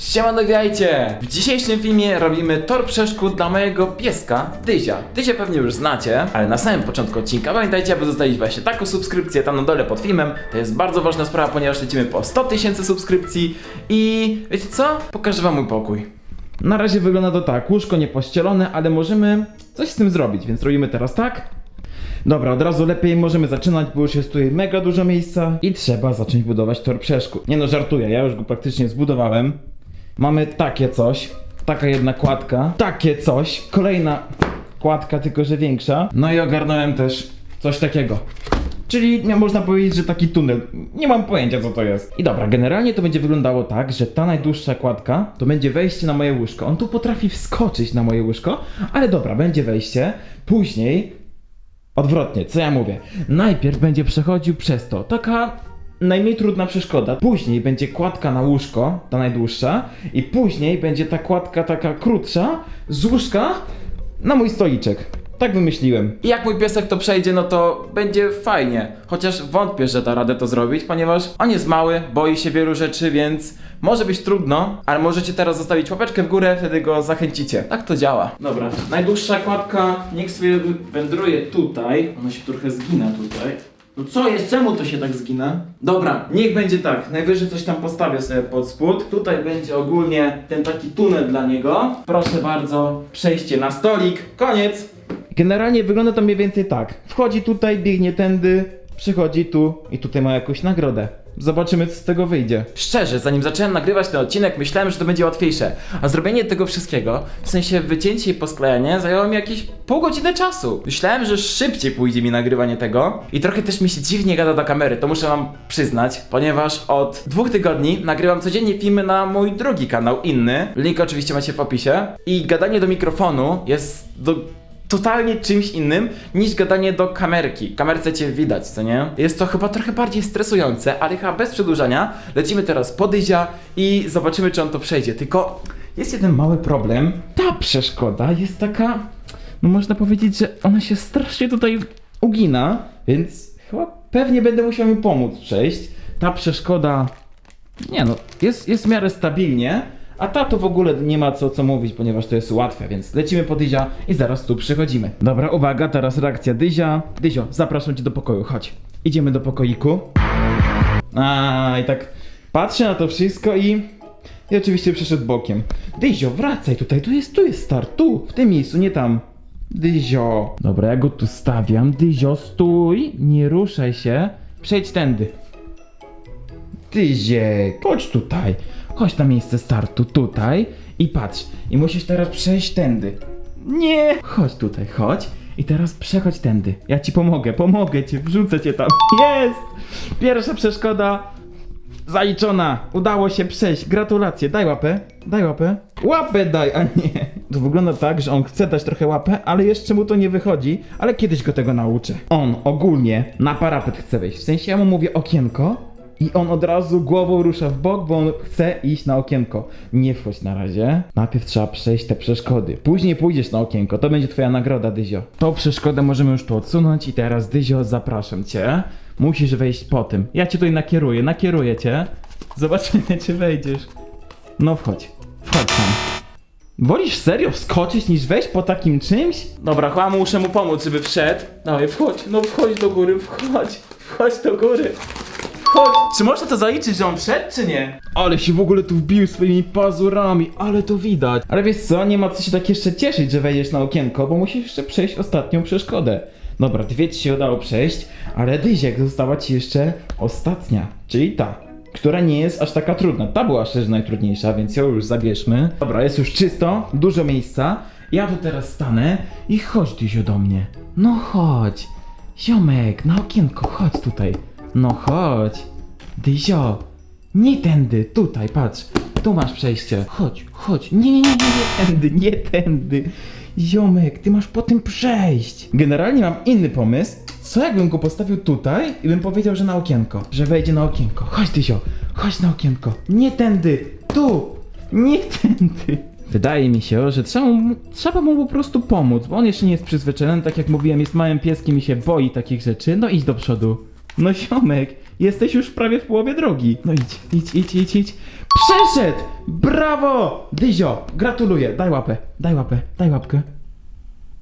Siemano, witajcie! W dzisiejszym filmie robimy tor przeszkód dla mojego pieska, Dyzia. Dyzia pewnie już znacie, ale na samym początku odcinka pamiętajcie, aby zostawić właśnie taką subskrypcję tam na dole pod filmem. To jest bardzo ważna sprawa, ponieważ lecimy po 100 tysięcy subskrypcji i wiecie co? Pokażę wam mój pokój. Na razie wygląda to tak, łóżko niepościelone, ale możemy coś z tym zrobić, więc robimy teraz tak. Dobra, od razu lepiej możemy zaczynać, bo już jest tutaj mega dużo miejsca i trzeba zacząć budować tor przeszkód. Nie no, żartuję, ja już go praktycznie zbudowałem. Mamy takie coś, taka jedna kładka, takie coś, kolejna kładka, tylko że większa. No i ogarnąłem też coś takiego. Czyli można powiedzieć, że taki tunel. Nie mam pojęcia co to jest. I dobra, generalnie to będzie wyglądało tak, że ta najdłuższa kładka to będzie wejście na moje łóżko. On tu potrafi wskoczyć na moje łóżko, ale dobra, będzie wejście. Później Odwrotnie, co ja mówię? Najpierw będzie przechodził przez to. Taka najmniej trudna przeszkoda. Później będzie kładka na łóżko, ta najdłuższa. I później będzie ta kładka taka krótsza z łóżka na mój stoliczek. Tak wymyśliłem. I jak mój piesek to przejdzie, no to będzie fajnie. Chociaż wątpię, że da radę to zrobić, ponieważ on jest mały, boi się wielu rzeczy, więc może być trudno, ale możecie teraz zostawić łapeczkę w górę, wtedy go zachęcicie. Tak to działa. Dobra, najdłuższa kładka niech sobie wędruje tutaj. Ona się trochę zgina tutaj. No co jest? Czemu to się tak zgina? Dobra, niech będzie tak. Najwyżej coś tam postawię sobie pod spód. Tutaj będzie ogólnie ten taki tunel dla niego. Proszę bardzo, przejście na stolik. Koniec. Generalnie wygląda to mniej więcej tak. Wchodzi tutaj, biegnie tędy, przychodzi tu i tutaj ma jakąś nagrodę. Zobaczymy, co z tego wyjdzie. Szczerze, zanim zacząłem nagrywać ten odcinek, myślałem, że to będzie łatwiejsze. A zrobienie tego wszystkiego, w sensie wycięcie i posklejenie, zajęło mi jakieś pół godziny czasu. Myślałem, że szybciej pójdzie mi nagrywanie tego. I trochę też mi się dziwnie gada do kamery, to muszę wam przyznać, ponieważ od dwóch tygodni nagrywam codziennie filmy na mój drugi kanał, inny. Link oczywiście macie w opisie. I gadanie do mikrofonu jest do totalnie czymś innym niż gadanie do kamerki. Kamerce cię widać, co nie? Jest to chyba trochę bardziej stresujące, ale chyba bez przedłużania lecimy teraz po Dyzia i zobaczymy, czy on to przejdzie. Tylko jest jeden mały problem. Ta przeszkoda jest taka, no można powiedzieć, że ona się strasznie tutaj ugina, więc chyba pewnie będę musiał mi pomóc przejść. Ta przeszkoda nie no, jest, jest w miarę stabilnie, a ta to w ogóle nie ma co, co mówić, ponieważ to jest łatwe, więc lecimy po Dyzia i zaraz tu przychodzimy. Dobra, uwaga, teraz reakcja Dyzia. Dyzio, zapraszam cię do pokoju, chodź. Idziemy do pokoiku. A i tak patrzę na to wszystko i... I oczywiście przeszedł bokiem. Dyzio, wracaj tutaj, tu jest, tu jest start, tu, w tym miejscu, nie tam. Dyzio. Dobra, ja go tu stawiam. Dyzio, stój, nie ruszaj się. Przejdź tędy. Dyziek, chodź tutaj. Chodź na miejsce startu, tutaj. I patrz. I musisz teraz przejść tędy. Nie! Chodź tutaj, chodź. I teraz przechodź tędy. Ja ci pomogę, pomogę ci, wrzucę cię tam. Jest! Pierwsza przeszkoda zaliczona. Udało się przejść. Gratulacje. Daj łapę. Daj łapę. Łapę daj, a nie. To wygląda tak, że on chce dać trochę łapę, ale jeszcze mu to nie wychodzi. Ale kiedyś go tego nauczę. On ogólnie na parapet chce wejść. W sensie ja mu mówię okienko. I on od razu głową rusza w bok, bo on chce iść na okienko. Nie wchodź na razie. Najpierw trzeba przejść te przeszkody. Później pójdziesz na okienko. To będzie twoja nagroda, Dyzio. Tą przeszkodę możemy już tu odsunąć i teraz, Dyzio, zapraszam cię. Musisz wejść po tym. Ja cię tutaj nakieruję, nakieruję cię. Zobaczymy, czy wejdziesz. No wchodź. Wchodź tam. Wolisz serio wskoczyć niż wejść po takim czymś? Dobra, chyba muszę mu pomóc, żeby wszedł. Dawaj, wchodź, no wchodź do góry, wchodź. Wchodź do góry. Chodź. Czy można to zaliczyć, że on wszedł, czy nie? Ale się w ogóle tu wbił swoimi pazurami, ale to widać. Ale wiesz co, nie ma co się tak jeszcze cieszyć, że wejdziesz na okienko, bo musisz jeszcze przejść ostatnią przeszkodę. Dobra, dwie ci się udało przejść, ale Dyziek została ci jeszcze ostatnia, czyli ta, która nie jest aż taka trudna. Ta była szczerze najtrudniejsza, więc ją już zabierzmy. Dobra, jest już czysto, dużo miejsca. Ja tu teraz stanę i chodź Dyzio do mnie. No chodź. Ziomek, na okienko, chodź tutaj. No chodź. Dyzio, nie tędy, tutaj, patrz. Tu masz przejście. Chodź, chodź. Nie, nie, nie, nie, nie tędy, nie tędy. Ziomek, ty masz po tym przejść. Generalnie mam inny pomysł. Co jakbym go postawił tutaj i bym powiedział, że na okienko. Że wejdzie na okienko. Chodź, Dyzio, chodź na okienko. Nie tędy, tu. Nie tędy. Wydaje mi się, że trzeba mu, trzeba mu po prostu pomóc, bo on jeszcze nie jest przyzwyczajony, tak jak mówiłem, jest małym pieskiem i się boi takich rzeczy. No idź do przodu. No ziomek, jesteś już prawie w połowie drogi. No idź, idź, idź, idź, idź. Przeszedł! Brawo! Dyzio, gratuluję. Daj łapę, daj łapę, daj łapkę.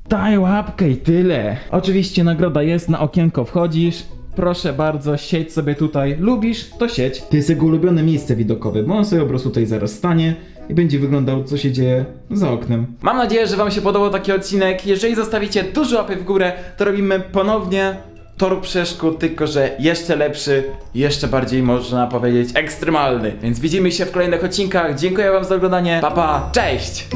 Daj łapkę i tyle. Oczywiście nagroda jest, na okienko wchodzisz. Proszę bardzo, siedź sobie tutaj. Lubisz, to siedź. To jest jego ulubione miejsce widokowe, bo on sobie po prostu tutaj zaraz stanie i będzie wyglądał, co się dzieje za oknem. Mam nadzieję, że Wam się podobał taki odcinek. Jeżeli zostawicie dużo łapy w górę, to robimy ponownie tor przeszkód, tylko że jeszcze lepszy, jeszcze bardziej można powiedzieć ekstremalny. Więc widzimy się w kolejnych odcinkach. Dziękuję Wam za oglądanie. Pa, pa, cześć!